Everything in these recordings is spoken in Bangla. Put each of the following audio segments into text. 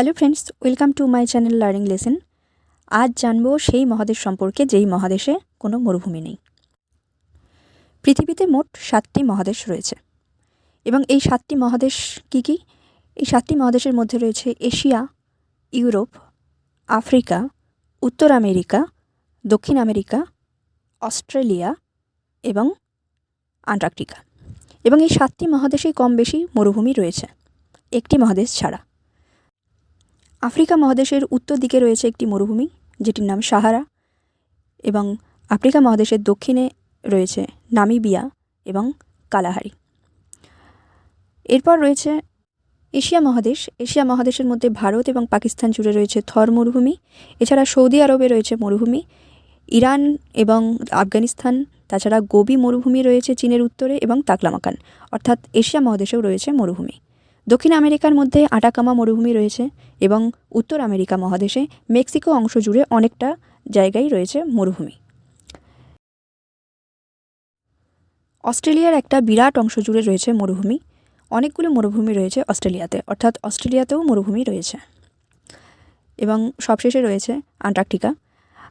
Hello friends, welcome to my channel learning lesson. আজ জানব সেই মহাদেশ সম্পর্কে, যেই মহাদেশে কোনো মরুভূমি নেই। পৃথিবীতে মোট সাতটি মহাদেশ রয়েছে। এবং এই সাতটি মহাদেশ কী কী? এই সাতটি মহাদেশের মধ্যে রয়েছে এশিয়া, ইউরোপ, আফ্রিকা, উত্তর আমেরিকা, দক্ষিণ আমেরিকা, অস্ট্রেলিয়া এবং আন্টার্কটিকা। এবং এই সাতটি মহাদেশেই কম বেশি মরুভূমি রয়েছে। একটি মহাদেশ ছাড়া। আফ্রিকা মহাদেশের উত্তর দিকে রয়েছে একটি মরুভূমি, যেটির নাম সাহারা, এবং আফ্রিকা মহাদেশের দক্ষিণে রয়েছে নামিবিয়া এবং কালাহারি। এরপর রয়েছে এশিয়া মহাদেশ। এশিয়া মহাদেশের মধ্যে ভারত এবং পাকিস্তান জুড়ে রয়েছে থর মরুভূমি। এছাড়া সৌদি আরবে রয়েছে মরুভূমি, ইরান এবং আফগানিস্তান, তাছাড়া গোবি মরুভূমি রয়েছে চীনের উত্তরে এবং তাকলামাকান। অর্থাৎ এশিয়া মহাদেশেও রয়েছে মরুভূমি। দক্ষিণ আমেরিকার মধ্যে আটাকামা মরুভূমি রয়েছে এবং উত্তর আমেরিকা মহাদেশে মেক্সিকো অংশ জুড়ে অনেকটা জায়গায় রয়েছে মরুভূমি। অস্ট্রেলিয়ার একটা বিরাট অংশ জুড়ে রয়েছে মরুভূমি। অনেকগুলো মরুভূমি রয়েছে অস্ট্রেলিয়াতে, অর্থাৎ অস্ট্রেলিয়াতেও মরুভূমি রয়েছে। এবং সবশেষে রয়েছে আন্টার্কটিকা।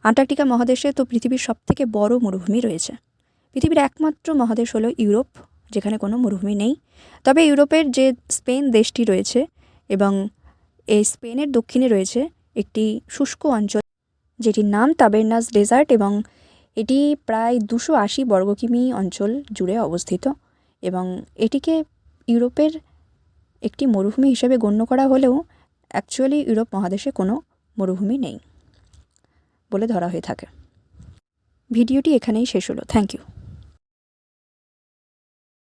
আন্টার্কটিকা মহাদেশে তো পৃথিবীর সবথেকে বড় মরুভূমি রয়েছে। পৃথিবীর একমাত্র মহাদেশ হলো ইউরোপ। যেখানে কোনো মরুভূমি নেই। তবে ইউরোপের যে স্পেন দেশটি রয়েছে এবং এই স্পেনের দক্ষিণে রয়েছে একটি শুষ্ক অঞ্চল যেটির নাম তাবেরনাস ডেজার্ট এবং এটি প্রায় দুশো আশি বর্গ কিমি অঞ্চল জুড়ে অবস্থিত এবং এটিকে ইউরোপের একটি মরুভূমি হিসেবে গণ্য করা হলেও অ্যাকচুয়ালি ইউরোপ মহাদেশে কোনো মরুভূমি নেই বলে ধরা হয়ে থাকে। ভিডিওটি এখানেই শেষ হলো। Thank you.